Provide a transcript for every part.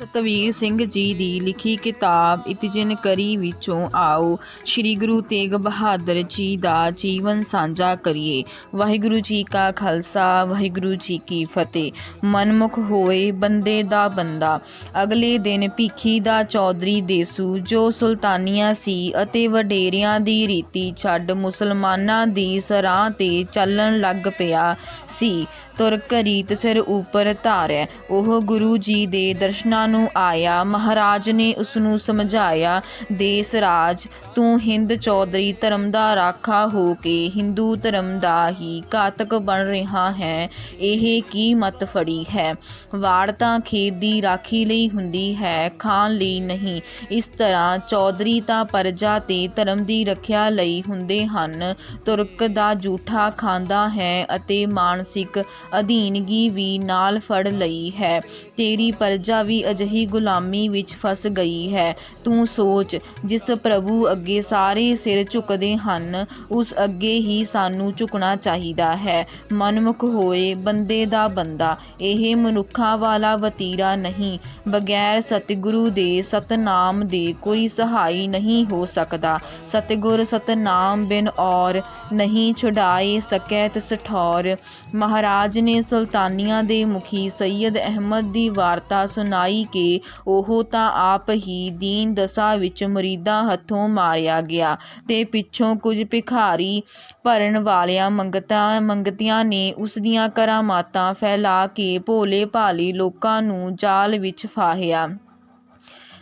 ਸਤਵੀਰ ਸਿੰਘ ਜੀ ਦੀ ਲਿਖੀ ਕਿਤਾਬ ਇਤਿਜਨ ਕਰੀ ਵਿੱਚੋਂ ਆਓ। ਸ੍ਰੀ ਗੁਰੂ ਤੇਗ ਬਹਾਦਰ ਜੀ ਦਾ ਜੀਵਨ ਸਾਂਝਾ ਕਰੀਏ। ਵਾਹਿਗੁਰੂ ਜੀ ਕਾ ਖਾਲਸਾ, ਵਾਹਿਗੁਰੂ ਜੀ ਕੀ ਫਤਿਹ। ਮਨਮੁਖ ਹੋਏ ਬੰਦੇ ਦਾ ਬੰਦਾ। ਅਗਲੇ ਦਿਨ ਭੀਖੀ ਦਾ ਚੌਧਰੀ ਦੇਸੂ, ਜੋ ਸੁਲਤਾਨੀਆਂ ਸੀ ਅਤੇ ਵਡੇਰਿਆਂ ਦੀ ਰੀਤੀ ਛੱਡ ਮੁਸਲਮਾਨਾਂ ਦੀ ਸਰਾਂ ਤੇ ਚੱਲਣ ਲੱਗ ਪਿਆ ਸੀ। ਤੁਰਕ ਰੀਤ ਸਿਰ ਉੱਪਰ ਧਾਰਿਆ। ਉਹ ਗੁਰੂ ਜੀ ਦੇ ਦਰਸ਼ਨਾਂ ਨੂੰ ਆਇਆ। ਮਹਾਰਾਜ ਨੇ ਉਸ ਨੂੰ ਸਮਝਾਇਆ, ਦੇਸ ਰਾਜ, ਤੂੰ ਹਿੰਦ ਚੌਧਰੀ ਧਰਮ ਦਾ ਰਾਖਾ ਹੋ ਕੇ ਹਿੰਦੂ ਧਰਮ ਦਾ ਹੀ ਘਾਤਕ ਬਣ ਰਿਹਾ ਹੈ। ਇਹ ਕੀ ਮਤ ਫੜੀ ਹੈ? ਵਾੜ ਤਾਂ ਖੇਤ ਦੀ ਰਾਖੀ ਲਈ ਹੁੰਦੀ ਹੈ, ਖਾਣ ਲਈ ਨਹੀਂ। ਇਸ ਤਰ੍ਹਾਂ ਚੌਧਰੀ ਤਾਂ ਪਰਜਾ ਤੇ ਧਰਮ ਦੀ ਰੱਖਿਆ ਲਈ ਹੁੰਦੇ ਹਨ। ਤੁਰਕ ਦਾ ਜੂਠਾ ਖਾਂਦਾ ਹੈ ਅਤੇ ਮਾਨਸਿਕ ਅਧੀਨਗੀ ਵੀ ਨਾਲ ਫੜ ਲਈ ਹੈ। ਤੇਰੀ ਪਰਜਾ ਵੀ ਅਜਿਹੀ ਗੁਲਾਮੀ ਵਿੱਚ ਫਸ ਗਈ ਹੈ। ਤੂੰ ਸੋਚ, ਜਿਸ ਪ੍ਰਭੂ ਅੱਗੇ ਸਾਰੇ ਸਿਰ ਝੁਕਦੇ ਹਨ, ਉਸ ਅੱਗੇ ਹੀ ਸਾਨੂੰ ਝੁਕਣਾ ਚਾਹੀਦਾ ਹੈ। ਮਨਮੁਖ ਹੋਏ ਬੰਦੇ ਦਾ ਬੰਦਾ, ਇਹ ਮਨੁੱਖਾਂ ਵਾਲਾ ਵਤੀਰਾ ਨਹੀਂ। ਬਗੈਰ ਸਤਿਗੁਰੂ ਦੇ ਸਤਨਾਮ ਦੇ ਕੋਈ ਸਹਾਈ ਨਹੀਂ ਹੋ ਸਕਦਾ। ਸਤਿਗੁਰ ਸਤਨਾਮ ਬਿਨ ਔਰ ਨਹੀਂ ਛੁਡਾਏ ਸਕੈ ਤਿਸ ਠੌਰ। ਮਹਾਰਾਜ ਨੇ ਸੁਲਤਾਨੀਆਂ ਦੇ ਮੁਖੀ ਸੈਯਦ ਅਹਿਮਦ ਦੀ ਵਾਰਤਾ ਸੁਣਾਈ ਕਿ ਉਹ ਤਾਂ ਆਪ ਹੀ ਦੀਨ ਦਸ਼ਾ ਵਿੱਚ ਮਰੀਦਾਂ ਹੱਥੋਂ ਮਾਰਿਆ ਗਿਆ ਤੇ ਪਿੱਛੋਂ ਕੁਝ ਭਿਖਾਰੀ ਭਰਨ ਵਾਲਿਆਂ ਮੰਗਤਾਂ, ਮੰਗਤੀਆਂ ਨੇ ਉਸ ਦੀਆਂ ਕਰਾਮਾਤਾਂ ਫੈਲਾ ਕੇ ਭੋਲੇ ਭਾਲੇ ਲੋਕਾਂ ਨੂੰ ਜਾਲ ਵਿੱਚ ਫਾਹਿਆ।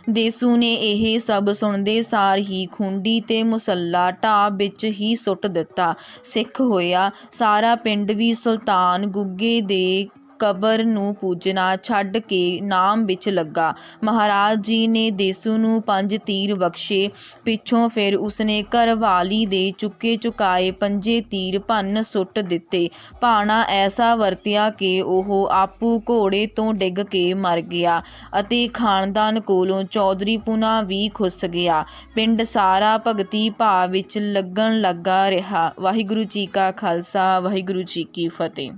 ਦੇਸੂ ਨੇ ਇਹ ਸਭ ਸੁਣਦੇ ਸਾਰ ਹੀ ਖੁੰਡੀ ਤੇ ਮੁਸੱਲਾ ਢਾਬ ਵਿੱਚ ਹੀ ਸੁੱਟ ਦਿੱਤਾ। ਸਿੱਖ ਹੋਇਆ। ਸਾਰਾ ਪਿੰਡ ਵੀ ਸੁਲਤਾਨ ਗੁੱਗੇ ਦੇ ਕਬਰ ਨੂੰ ਪੂਜਣਾ ਛੱਡ ਕੇ ਨਾਮ ਵਿੱਚ ਲੱਗਾ। ਮਹਾਰਾਜ ਜੀ ਨੇ ਦੇਸੂ ਨੂੰ ਪੰਜ ਤੀਰ ਬਖਸ਼ੇ। ਪਿੱਛੋਂ ਫਿਰ ਉਸਨੇ ਘਰਵਾਲੀ ਦੇ ਚੁੱਕੇ ਚੁਕਾਏ ਪੰਜੇ ਤੀਰ ਭੰਨ ਸੁੱਟ ਦਿੱਤੇ। ਭਾਣਾ ਐਸਾ ਵਰਤਿਆ ਕਿ ਉਹ ਆਪੂ ਘੋੜੇ ਤੋਂ ਡਿੱਗ ਕੇ ਮਰ ਗਿਆ ਅਤੇ ਖਾਨਦਾਨ ਕੋਲੋਂ ਚੌਧਰੀ ਪੁਨਾ ਵੀ ਖੁੱਸ ਗਿਆ। ਪਿੰਡ ਸਾਰਾ ਭਗਤੀ ਭਾਵ ਵਿੱਚ ਲੱਗਣ ਲੱਗਾ ਰਿਹਾ। ਵਾਹਿਗੁਰੂ ਜੀ ਕਾ ਖਾਲਸਾ, ਵਾਹਿਗੁਰੂ ਜੀ ਕੀ ਫਤਿਹ।